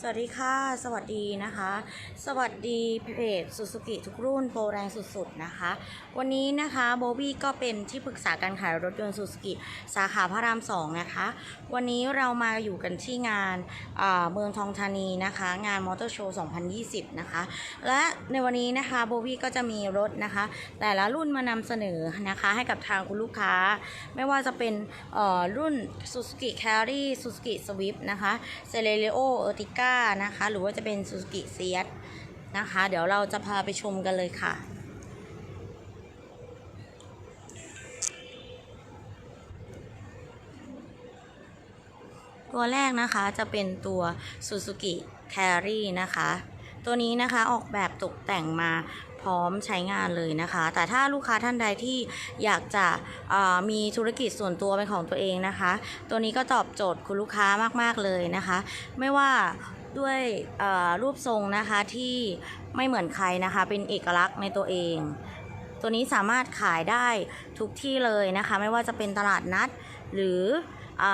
สวัสดีค่ะ สวัสดีนะคะ สวัสดีเพจสุสุกิทุกรุ่นโปรแรงสุดๆนะคะ วันนี้นะคะโบบี้ก็เป็นที่ปรึกษาการขายรถยนต์สุสุกิสาขาพระรามสองนะคะ วันนี้เรามาอยู่กันที่งานอ่าเมืองทองธานีนะคะ งานมอเตอร์โชว์ 2020 นะคะ และในวันนี้นะคะโบบี้ก็จะมีรถนะคะ แต่ละรุ่นมานำเสนอนะคะ ให้กับทางคุณลูกค้า ไม่ว่าจะเป็นอ่อรุ่น Suzuki Carry Suzuki Swift นะคะ Celerio Ertiga นะคะ หรือว่าจะเป็น s u z u กิเซียสนะคะ เดี๋ยวเราจะพาไปชมกันเลยค่ะตัวแรกนะคะจะเป็นตัว Suzuki Carry นะคะ ตัวนี้นะคะออกแบบตกแต่งมา พร้อมใช้งานเลยนะคะ แต่ถ้าลูกค้าท่านใดที่อยากจะมีธุรกิจส่วนตัวเป็นของตัวเองนะคะ ตัวนี้ก็ตอบโจทย์คุณลูกค้ามาก ๆเลยนะคะ ไม่ว่าด้วยรูปทรงนะคะที่ไม่เหมือนใครนะคะ เป็นเอกลักษณ์ในตัวเอง ตัวนี้สามารถขายได้ทุกที่เลยนะคะ ไม่ว่าจะเป็นตลาดนัด หรืออ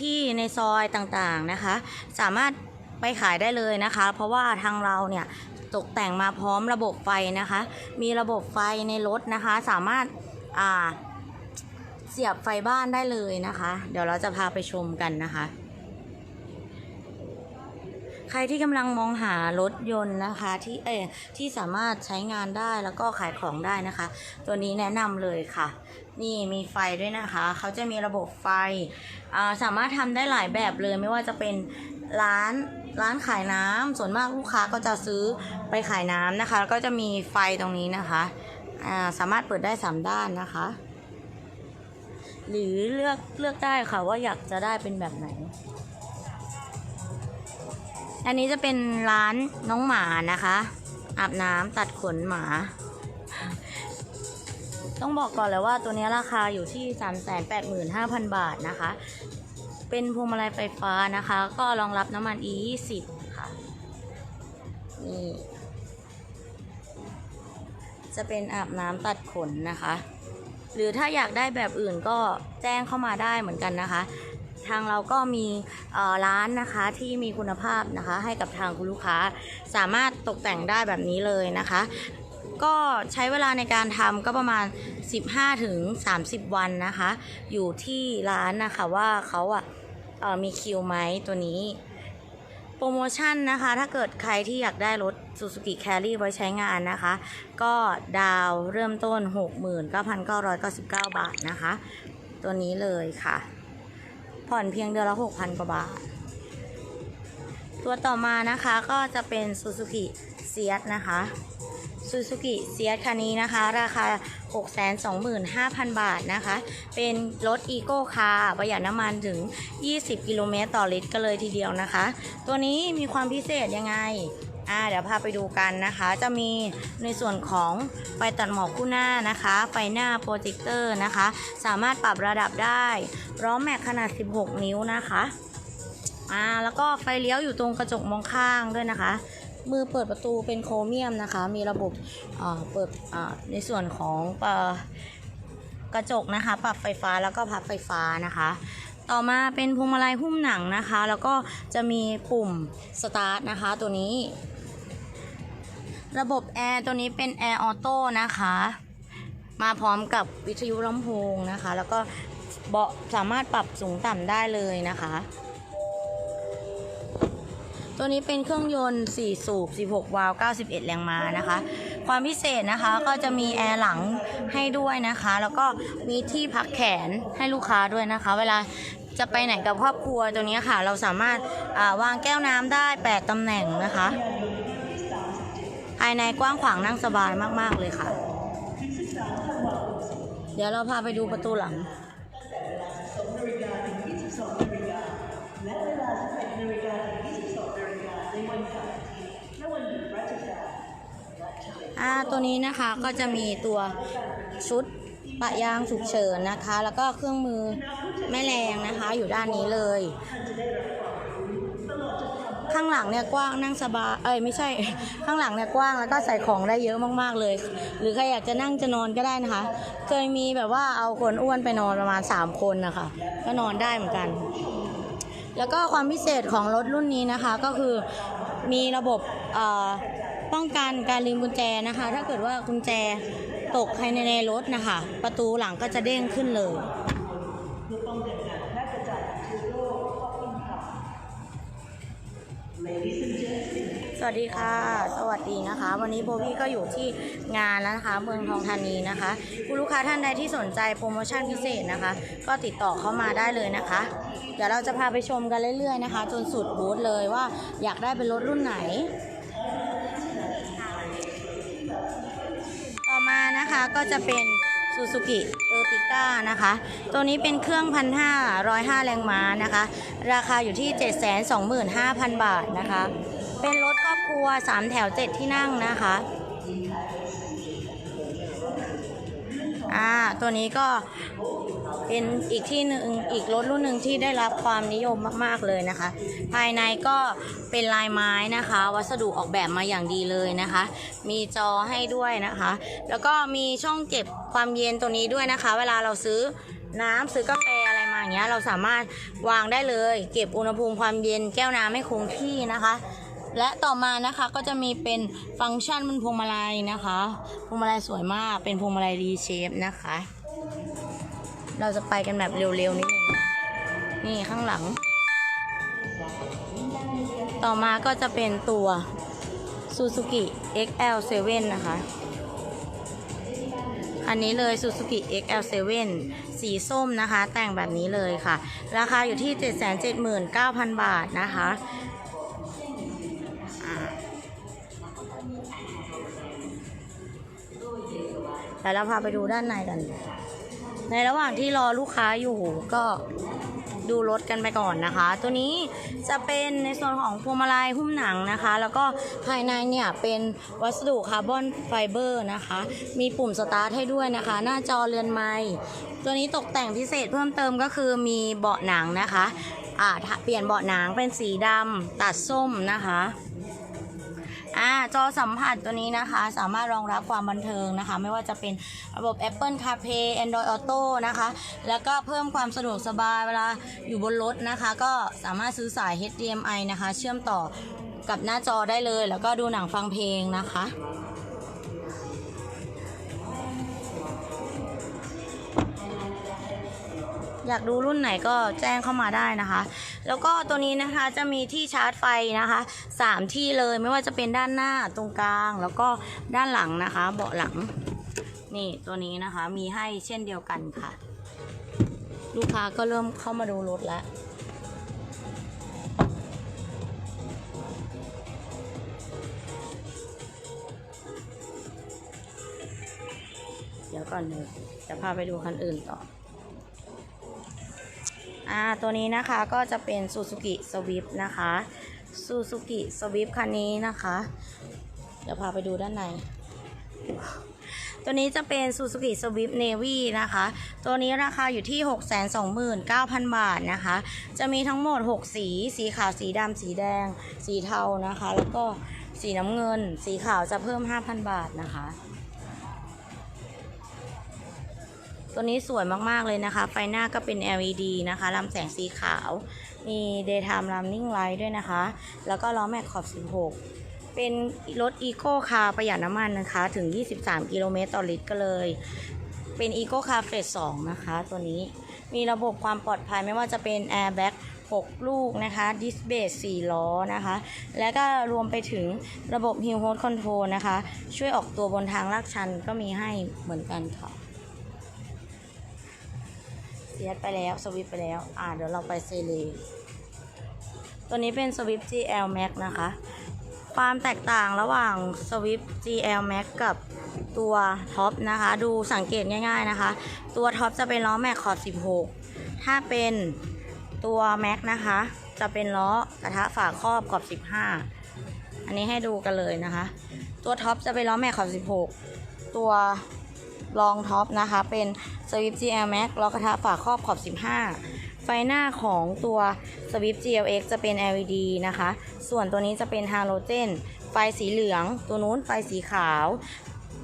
ที่ในซอยต่างๆนะคะ สามารถไปขายได้เลยนะคะ เพราะว่าทางเราเนี่ย ตกแต่งมาพร้อมระบบไฟนะคะ มีระบบไฟในรถนะคะ สามารถอ่าเสียบไฟบ้านได้เลยนะคะ เดี๋ยวเราจะพาไปชมกันนะคะ ใครที่กำลังมองหารถยนต์นะคะที่เออที่สามารถใช้งานได้แล้วก็ขายของได้นะคะ ตัวนี้แนะนำเลยค่ะ นี่มีไฟด้วยนะคะ เขาจะมีระบบไฟสามารถทำได้หลายแบบเลยไม่ว่าจะเป็นร้านร้านขายน้ำส่วนมากลูกค้าก็จะซื้อไปขายน้ำนะคะ แล้วก็จะมีไฟตรงนี้นะคะสามารถเปิดได้สามด้านนะคะ หรือเลือกเลือกได้ค่ะว่าอยากจะได้เป็นแบบไหน อันนี้จะเป็นร้านน้องหมานะคะ อาบน้ำตัดขนหมา ต้องบอกก่อนเลยว่าตัวนี้ราคาอยู่ที่ 385,000 บาทนะคะ เป็นพวงมาลัยไฟฟ้านะคะ ก็รองรับน้ำมัน E20 ค่ะนี่จะเป็นอาบน้ำตัดขนนะคะ หรือถ้าอยากได้แบบอื่นก็แจ้งเข้ามาได้เหมือนกันนะคะ ทางเราก็มีร้านนะคะที่มีคุณภาพนะคะ ให้กับทางคุณลูกค้า สามารถตกแต่งได้แบบนี้เลยนะคะ ก็ใช้เวลาในการทำก็ประมาณ 15ถึง30 วันนะคะ อยู่ที่ร้านนะคะว่าเขาอะมีคิวไหมตัวนี้ โปรโมชั่นนะคะ ถ้าเกิดใครที่อยากได้รถ Suzuki Carry ไว้ใช้งานนะคะ ก็ดาวเริ่มต้น 69,999 บาทนะคะ ตัวนี้เลยค่ะ ผ่อนเพียงเดือนละ 6,000 กว่าบาท ตัวต่อมานะคะก็จะเป็น Suzuki s e a t นะคะ Suzuki s e a t คันนี้นะคะ ราคา 625,000 บาทนะคะ เป็นรถ Eco Car ประหยัดน้ำมันถึง 20 กิโลเมตรต่อลิตรกันเลยทีเดียวนะคะ ตัวนี้มีความพิเศษยังไงอ่าเดี๋ยวพาไปดูกันนะคะ จะมีในส่วนของไฟตัดหมอกคู่หน้านะคะ ไฟหน้าโปรเจคเตอร์นะคะ สามารถปรับระดับได้ล้อแม็กขนาด 16 นิ้วนะคะอ่าแล้วก็ไฟเลี้ยวอยู่ตรงกระจกมองข้างด้วยนะคะ มือเปิดประตูเป็นโครเมียมนะคะ มีระบบเปิดในส่วนของกระจกนะคะ ปรับไฟฟ้าแล้วก็พับไฟฟ้านะคะ ต่อมาเป็นพวงมาลัยหุ้มหนังนะคะ แล้วก็จะมีปุ่มสตาร์ทนะคะตัวนี้ ระบบแอร์ตัวนี้เป็นแอร์ออโต้นะคะ มาพร้อมกับวิทยุลำโพงนะคะ แล้วก็เบาะสามารถปรับสูงต่ำได้เลยนะคะ ตัวนี้เป็นเครื่องยนต์ 4 สูบ 16 วาล์ว 91 แรงม้านะคะ ความพิเศษนะคะก็จะมีแอร์หลังให้ด้วยนะคะ แล้วก็มีที่พักแขนให้ลูกค้าด้วยนะคะ เวลาจะไปไหนกับครอบครัวตัวนี้ค่ะ เราสามารถาวางแก้วน้ำได้ 8ตำแหน่งนะคะ ภายในกว้างขวางนั่งสบายมาก ๆ เลยค่ะ เดี๋ยวเราพาไปดูประตูหลัง อ่าตัวนี้นะคะก็จะมีตัวชุดปะยางฉุกเฉินนะคะ แล้วก็เครื่องมือแม่แรงนะคะ อยู่ด้านนี้เลย ข้างหลังเนี่ยกว้างนั่งสบายเอ้ยไม่ใช่ ข้างหลังเนี่ยกว้างแล้วก็ใส่ของได้เยอะมากๆเลย หรือใครอยากจะนั่งจะนอนก็ได้นะคะ เคยมีแบบว่าเอาคนอ้วนไปนอนประมาณ 3 คนนะคะก็นอนได้เหมือนกัน แล้วก็ความพิเศษของรถรุ่นนี้นะคะก็คือมีระบบ ป้องกันการลืมกุญแจนะคะ ถ้าเกิดว่ากุญแจตกภายในในรถนะคะ ประตูหลังก็จะเด้งขึ้นเลยสวัสดีค่ะ สวัสดีนะคะ วันนี้โบวี่ก็อยู่ที่งานแล้วนะคะ เมืองทองธานีนะคะคุณลูกค้าท่านใดที่สนใจโปรโมชั่นพิเศษนะคะ ก็ติดต่อเข้ามาได้เลยนะคะ เดี๋ยวเราจะพาไปชมกันเรื่อยๆนะคะ จนสุดบูธเลยว่าอยากได้เป็นรถรุ่นไหน นะคะก็จะเป็น Suzuki e r t i g a นะคะ ตัวนี้เป็นเครื่องพันห้าร้อยห้าแรงม้านะคะ ราคาอยู่ที่ 725,000 บาทนะคะ เป็นรถครอบครัว 3 แถว 7 ที่นั่งนะคะอ่าตัวนี้ก็ เป็นอีกที่หนึ่งอีกรถรุ่นหนึ่งที่ได้รับความนิยมมากๆเลยนะคะ ภายในก็เป็นลายไม้นะคะ วัสดุออกแบบมาอย่างดีเลยนะคะ มีจอให้ด้วยนะคะ แล้วก็มีช่องเก็บความเย็นตัวนี้ด้วยนะคะ เวลาเราซื้อน้ำซื้อกาแฟอะไรมาอย่างเงี้ยเราสามารถวางได้เลย เก็บอุณหภูมิความเย็นแก้วน้ำให้คงที่นะคะ และต่อมานะคะก็จะมีเป็นฟังก์ชันบนพวงมาลัยนะคะ พวงมาลัยสวยมากเป็นพวงมาลัยดีเชฟนะคะ เราจะไปกันแบบเร็วๆนิดนึงนี่ข้างหลัง ต่อมาก็จะเป็นตัว Suzuki XL7 นะคะ อันนี้เลย Suzuki XL7 สีส้มนะคะ แต่งแบบนี้เลยค่ะ ราคาอยู่ที่ 779,000 บาทนะคะอ่าเดี๋ยวเราพาไปดูด้านในกัน ในระหว่างที่รอลูกค้าอยู่ก็ดูรถกันไปก่อนนะคะ ตัวนี้จะเป็นในส่วนของพวงมาลัยหุ้มหนังนะคะ แล้วก็ภายในเนี่ยเป็นวัสดุคาร์บอนไฟเบอร์นะคะ มีปุ่มสตาร์ทให้ด้วยนะคะ หน้าจอเรือนไม้ตัวนี้ตกแต่งพิเศษเพิ่มเติมก็คือมีเบาะหนังนะคะอ่าเปลี่ยนเบาะหนังเป็นสีดำตัดส้มนะคะ อ่าจอสัมผัสตัวนี้นะคะ สามารถรองรับความบันเทิงนะคะ ไม่ว่าจะเป็นระบบ Apple CarPlay Android Auto นะคะ แล้วก็เพิ่มความสะดวกสบายเวลาอยู่บนรถนะคะ ก็สามารถซื้อสาย HDMI นะคะ เชื่อมต่อกับหน้าจอได้เลย แล้วก็ดูหนังฟังเพลงนะคะ อยากดูรุ่นไหนก็แจ้งเข้ามาได้นะคะ แล้วก็ตัวนี้นะคะจะมีที่ชาร์จไฟนะคะสามที่เลยไม่ว่าจะเป็นด้านหน้าตรงกลาง แล้วก็ด้านหลังนะคะ เบาะหลัง นี่ตัวนี้นะคะมีให้เช่นเดียวกันค่ะ ลูกค้าก็เริ่มเข้ามาดูรถแล้วเดี๋ยวก่อนเลยจะพาไปดูคันอื่นต่อ อ่าตัวนี้นะคะก็จะเป็น Suzuki Swift นะคะ Suzuki Swift คันนี้นะคะ เดี๋ยวพาไปดูด้านใน ตัวนี้จะเป็น Suzuki Swift Navy นะคะ ตัวนี้ราคาอยู่ที่ 629,000 บาทนะคะ จะมีทั้งหมด 6 สี สีขาว สีดำ สีแดง สีเทานะคะ แล้วก็สีน้ำเงิน สีขาวจะเพิ่ม 5,000 บาทนะคะ ตัวนี้สวยมากๆเลยนะคะ ไฟหน้าก็เป็น LED นะคะลำแสงสีขาว มี daytime running light ด้วยนะคะ แล้วก็ล้อแม็กขอบ 16 เป็นรถ Eco Car ประหยัดน้ำมันนะคะ ถึง 23 กิโลเมตรต่อลิตรก็เลย เป็น Eco Car Phase 2นะคะ ตัวนี้มีระบบความปลอดภัยไม่ว่าจะเป็น Airbag 6 ลูกนะคะ Disc Brake 4ล้อนะคะ และก็รวมไปถึงระบบ Hill Hold Control นะคะ ช่วยออกตัวบนทางลาดชันก็มีให้เหมือนกันค่ะ เสียดไปแล้ว สวิฟไปแล้ว อ่า เดี๋ยวเราไปเซเลตัวนี้เป็นสวิฟ GL Max นะคะ ความแตกต่างระหว่างสวิฟ GL Max กับตัวท็อปนะคะ ดูสังเกตง่าย ๆนะคะ ตัวท็อปจะเป็นล้อแม็กขอบ 16 ถ้าเป็นตัวแม็กนะคะ จะเป็นล้อกระทะฝาครอบขอบ 15 อันนี้ให้ดูกันเลยนะคะ ตัวท็อปจะเป็นล้อแม็กขอบ 16 ตัว รองท็อปนะคะ เป็น Swift GL Max ล้อกระทะฝาครอบขอบ 15 ไฟหน้าของตัว Swift GLX จะเป็น LED นะคะ ส่วนตัวนี้จะเป็นฮาโลเจน ไฟสีเหลือง ตัวนู้นไฟสีขาว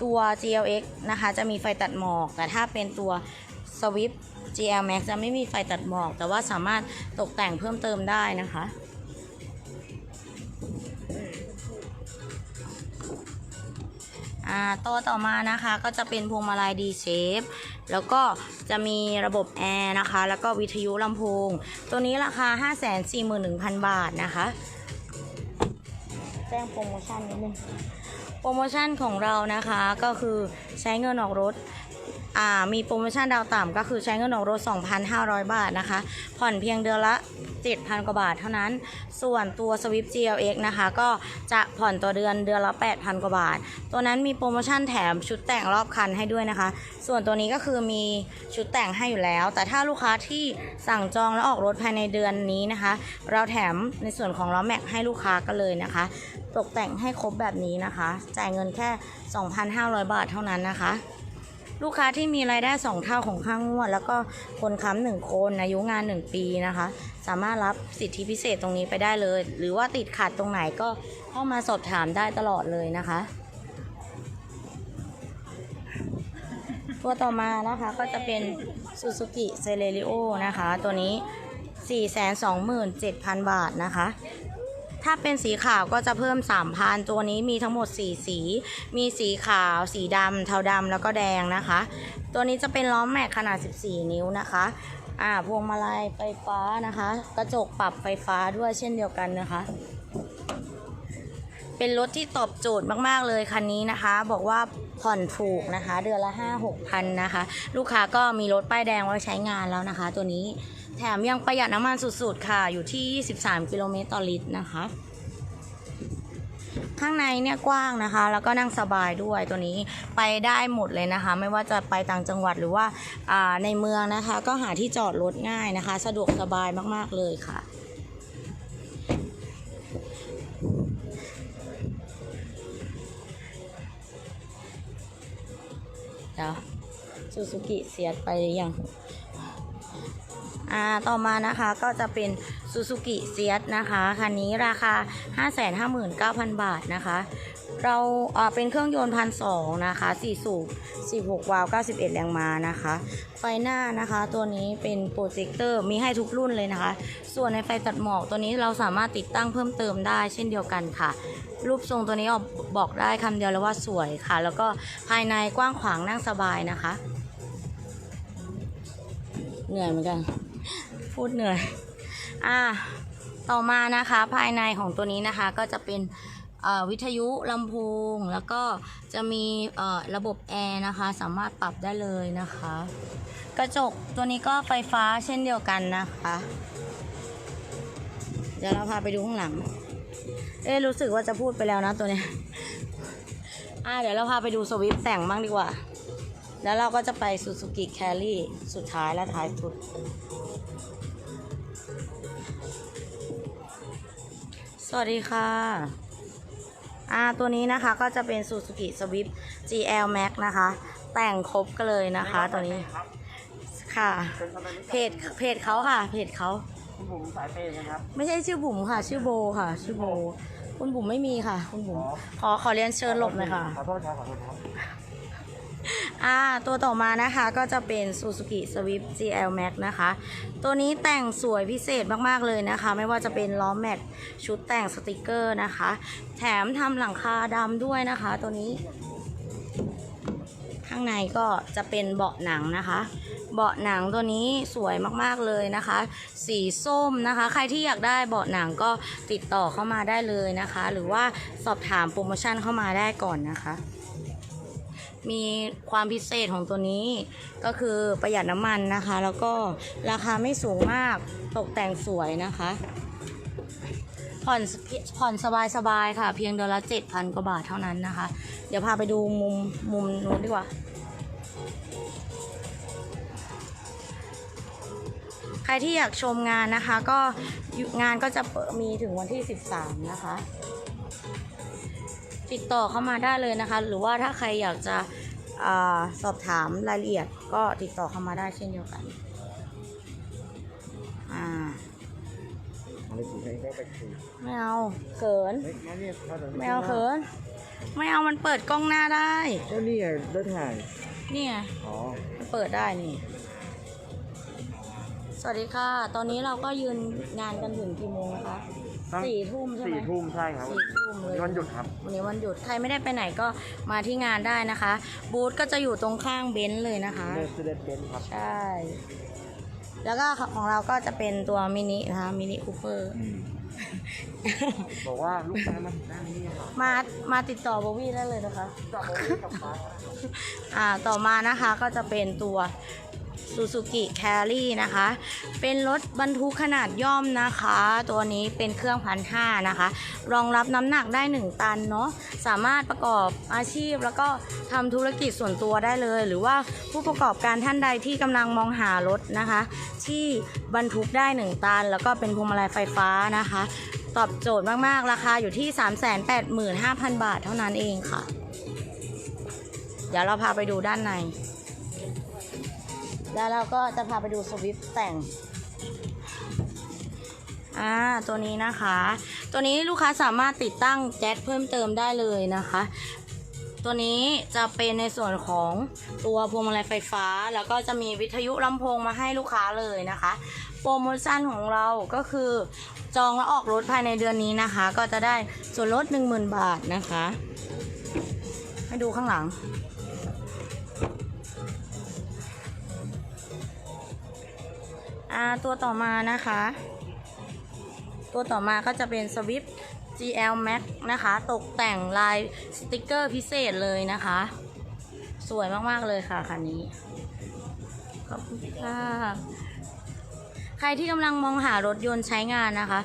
ตัว GLX นะคะ จะมีไฟตัดหมอก แต่ถ้าเป็นตัว Swift GL Max จะไม่มีไฟตัดหมอก แต่ว่าสามารถตกแต่งเพิ่มเติมได้นะคะ อ่าตัวต่อมานะคะก็จะเป็นพวงมาลัย D shape แล้วก็จะมีระบบแอร์นะคะ แล้วก็วิทยุลำโพง ตัวนี้ราคา 541,000 บาทนะคะ แจ้งโปรโมชั่นนิดนึงโปรโมชั่นของเรานะคะก็คือใช้เงินออกรถมีโปรโมชั่นดาวต่ำก็คือใช้เงินออกรถ 2,500 บาทนะคะ ผ่อนเพียงเดือนละ 7,000 กว่าบาทเท่านั้น ส่วนตัว Swift GLX นะคะ ก็จะผ่อนต่อเดือนเดือนละ 8,000 กว่าบาท ตัวนั้นมีโปรโมชั่นแถมชุดแต่งรอบคันให้ด้วยนะคะ ส่วนตัวนี้ก็คือมีชุดแต่งให้อยู่แล้ว แต่ถ้าลูกค้าที่สั่งจองแล้วออกรถภายในเดือนนี้นะคะ เราแถมในส่วนของล้อแม็กให้ลูกค้าก็เลยนะคะ ตกแต่งให้ครบแบบนี้นะคะ จ่ายเงินแค่ 2,500 บาทเท่านั้นนะคะ ลูกค้าที่มีรายได้ 2 เท่าของค่างวด แล้วก็คนค้ำหนึ่งคนอายุงาน 1 ปีนะคะ สามารถรับสิทธิพิเศษตรงนี้ไปได้เลย หรือว่าติดขัดตรงไหนก็เข้ามาสอบถามได้ตลอดเลยนะคะ ตัวต่อมานะคะก็จะเป็น Suzuki c e l e r i o นะคะ ตัวนี้ 427,000 บาทนะคะ ถ้าเป็นสีขาวก็จะเพิ่ม 3,000 ตัวนี้มีทั้งหมด 4 สี มีสีขาว สีดำเทาดำแล้วก็แดงนะคะ ตัวนี้จะเป็นล้อแม็กขนาด 14 นิ้วนะคะอ่าพวงมาลัยไฟฟ้านะคะ กระจกปรับไฟฟ้าด้วยเช่นเดียวกันนะคะ เป็นรถที่ตอบโจทย์มากๆเลยคันนี้นะคะ บอกว่าผ่อนถูกนะคะ เดือนละ 5 6พันนะคะ ลูกค้าก็มีรถป้ายแดงไว้ใช้งานแล้วนะคะ ตัวนี้ แถมยังประหยัดน้ำมันสุดๆค่ะ อยู่ที่ 23 กิโลเมตรต่อลิตรนะคะ ข้างในเนี่ยกว้างนะคะ แล้วก็นั่งสบายด้วยตัวนี้ไปได้หมดเลยนะคะ ไม่ว่าจะไปต่างจังหวัดหรือว่าในเมืองนะคะ ก็หาที่จอดรถง่ายนะคะ สะดวกสบายมากๆเลยค่ะเดี๋ยวซูซูกิเสียดไปหรือยัง อ่าต่อมานะคะก็จะเป็นซูซูกิเซียนะคะคันนี้ราคา 559,000 บาทนะคะ เราเป็นเครื่องยนต์พันสองนะคะ4สูบ 16 วาล์ว91 แรงม้านะคะ ไฟหน้านะคะตัวนี้เป็นโปรเจคเตอร์มีให้ทุกรุ่นเลยนะคะ ส่วนในไฟตัดหมอกตัวนี้เราสามารถติดตั้งเพิ่มเติมได้เช่นเดียวกันค่ะรูปทรงตัวนี้ออกบอกได้คำเดียวเลยว่าสวยค่ะ แล้วก็ภายในกว้างขวางนั่งสบายนะคะ เหนื่อยเหมือนกัน พูดเหนื่อย อ่า ต่อมานะคะภายในของตัวนี้นะคะก็จะเป็นวิทยุลำโพงแล้วก็จะมีระบบแอร์นะคะ สามารถปรับได้เลยนะคะ กระจกตัวนี้ก็ไฟฟ้าเช่นเดียวกันนะคะ เดี๋ยวเราพาไปดูข้างหลัง เอ๊รู้สึกว่าจะพูดไปแล้วนะตัวนี้อ่าเดี๋ยวเราพาไปดูสวิฟแต่งบ้างดีกว่า แล้วเราก็จะไปซูซูกิแคลรี่สุดท้ายและท้ายสุด สวัสดีค่ะอ่าตัวนี้นะคะก็จะเป็น Suzuki Swift GL Max นะคะ แต่งครบกันเลยนะคะตัวนี้ค่ะ เพจเพจเขาค่ะ เพจเขาคุณบุ๋มสายเปย์นะครับ ไม่ใช่ชื่อบุ๋มค่ะ ชื่อโบค่ะ ชื่อโบ คุณบุ๋มไม่มีค่ะ คุณบุ๋มขอขอเรียนเชิญหลบหน่อยค่ะ ขอโทษครับขอโทษครับ อ่าตัวต่อมานะคะก็จะเป็น Suzuki Swift GL Max นะคะ ตัวนี้แต่งสวยพิเศษมากๆเลยนะคะ ไม่ว่าจะเป็นล้อแม็กชุดแต่งสติกเกอร์นะคะ แถมทำหลังคาดำด้วยนะคะ ตัวนี้ ข้างในก็จะเป็นเบาะหนังนะคะเบาะหนังตัวนี้สวยมากๆเลยนะคะ สีส้มนะคะ ใครที่อยากได้เบาะหนังก็ติดต่อเข้ามาได้เลยนะคะ หรือว่าสอบถามโปรโมชั่นเข้ามาได้ก่อนนะคะ มีความพิเศษของตัวนี้ ก็คือประหยัดน้ำมันนะคะ แล้วก็ราคาไม่สูงมากตกแต่งสวยนะคะ ผ่อนผ่อนสบายๆค่ะ เพียงเดือนละเจ็ดพันกว่าบาทเท่านั้นนะคะ เดี๋ยวพาไปดูมุมมุมนู้นดีกว่า ใครที่อยากชมงานนะคะ ก็งานก็จะมีถึงวันที่ 13 นะคะ ติดต่อเข้ามาได้เลยนะคะ หรือว่าถ้าใครอยากจะอาสอบถามรายละเอียดก็ติดต่อเข้ามาได้เช่นเดียวกันอ่าอะไรถูกไหมก็ไปคุยไม่เอาเขินเฮ้ยมาเนี่ยเขาจะไม่เอาเขินไม่เอามันเปิดกล้องหน้าได้ก็นี่ไงรถถ่ายนี่ไงอ๋อมันเปิดได้นี่ สวัสดีค่ะ ตอนนี้เราก็ยืนงานกันถึงกี่โมงนะคะ ตั้งสี่ทุ่มใช่ไหมสี่ทุ่มใช่ครับสี่ทุ่มเลยวันหยุดครับ วันนี้วันหยุดใครไม่ได้ไปไหนก็มาที่งานได้นะคะ บูธก็จะอยู่ตรงข้างเบนซ์เลยนะคะ เดสเดนเบนครับ ใช่ แล้วก็ของเราก็จะเป็นตัวมินินะคะมินิคูเปอร์ บอกว่าลูกค้ามาถึงด้านนี้ครับมา มาติดต่อโบวี่ได้เลยนะคะจับโมบี้กับฟ้า อ่าต่อมานะคะก็จะเป็นตัว Suzuki Carry นะคะ เป็นรถบรรทุกขนาดย่อมนะคะ ตัวนี้เป็นเครื่องพันห้านะคะ รองรับน้ำหนักได้ 1 ตันเนาะ สามารถประกอบอาชีพแล้วก็ทำธุรกิจส่วนตัวได้เลย หรือว่าผู้ประกอบการท่านใดที่กำลังมองหารถนะคะ ที่บรรทุกได้ 1 ตัน แล้วก็เป็นพวงมาลัยไฟฟ้านะคะ ตอบโจทย์มากๆ ราคาอยู่ที่ 385,000 บาทเท่านั้นเองค่ะ เดี๋ยวเราพาไปดูด้านใน แล้วเราก็จะพาไปดูสวิฟแต่ง อ่า ตัวนี้นะคะ ตัวนี้ลูกค้าสามารถติดตั้งแจ็คเพิ่มเติมได้เลยนะคะ ตัวนี้จะเป็นในส่วนของตัวพวงมาลัยไฟฟ้า แล้วก็จะมีวิทยุลำโพงมาให้ลูกค้าเลยนะคะ โปรโมชั่นของเราก็คือจองแล้วออกรถภายในเดือนนี้นะคะ ก็จะได้ส่วนลด 10,000 บาทนะคะ ให้ดูข้างหลัง อ่าตัวต่อมานะคะ ตัวต่อมาก็จะเป็นสวิฟ GL Max นะคะ ตกแต่งลายสติกเกอร์พิเศษเลยนะคะ สวยมาก ๆ เลยค่ะคันนี้ ขอบคุณค่ะ ใครที่กำลังมองหารถยนต์ใช้งานนะคะ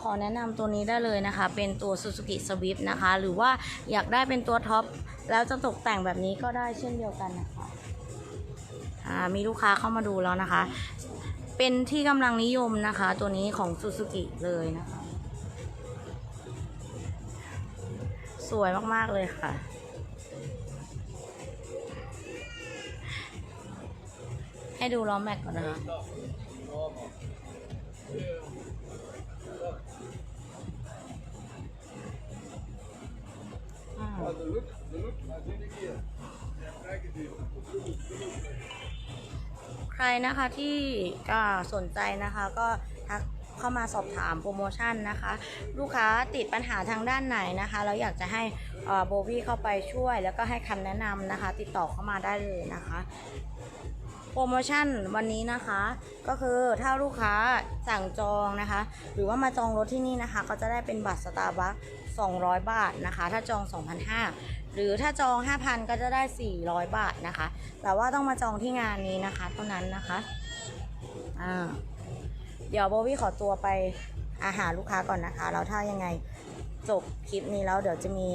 ขอแนะนำตัวนี้ได้เลยนะคะ เป็นตัว Suzuki Swift นะคะ หรือว่าอยากได้เป็นตัวท็อป แล้วจะตกแต่งแบบนี้ก็ได้เช่นเดียวกันนะคะมีลูกค้าเข้ามาดูแล้วนะคะ เป็นที่กำลังนิยมนะคะ ตัวนี้ของ Suzuki เลยนะคะ สวยมาก ๆ เลยค่ะ ให้ดูล้อแม็กก่อนนะคะอ่า ใครนะคะที่ก็สนใจนะคะก็ทักเข้ามาสอบถามโปรโมชั่นนะคะ ลูกค้าติดปัญหาทางด้านไหนนะคะแล้วอยากจะให้โบวี่เข้าไปช่วย แล้วก็ให้คำแนะนำนะคะ ติดต่อเข้ามาได้เลยนะคะ โปรโมชั่นวันนี้นะคะ ก็คือถ้าลูกค้าสั่งจองนะคะ หรือว่ามาจองรถที่นี่นะคะ ก็จะได้เป็นบัตรสตาร์บัค200 บาทนะคะ ถ้าจอง 2,500 หรือถ้าจอง 5,000 ก็จะได้ 400 บาทนะคะ แต่ว่าต้องมาจองที่งานนี้นะคะเท่านั้นนะคะอ่าเดี๋ยวโบวี่ขอตัวไปอาหารลูกค้าก่อนนะคะ แล้วถ้ายังไงจบคลิปนี้แล้วเดี๋ยวจะมี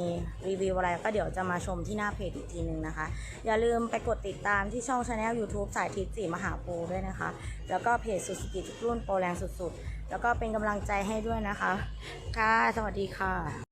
รีวิวอะไรก็เดี๋ยวจะมาชมที่หน้าเพจอีกทีหนึ่งนะคะ อย่าลืมไปกดติดตามที่ช่องชาแนล YouTube สายทิพย์สีมหาโปรด้วยนะคะ แล้วก็เพจสุสกิทุกรุ่นโปรแรงสุดๆ แล้วก็เป็นกำลังใจให้ด้วยนะคะ ค่ะ สวัสดีค่ะ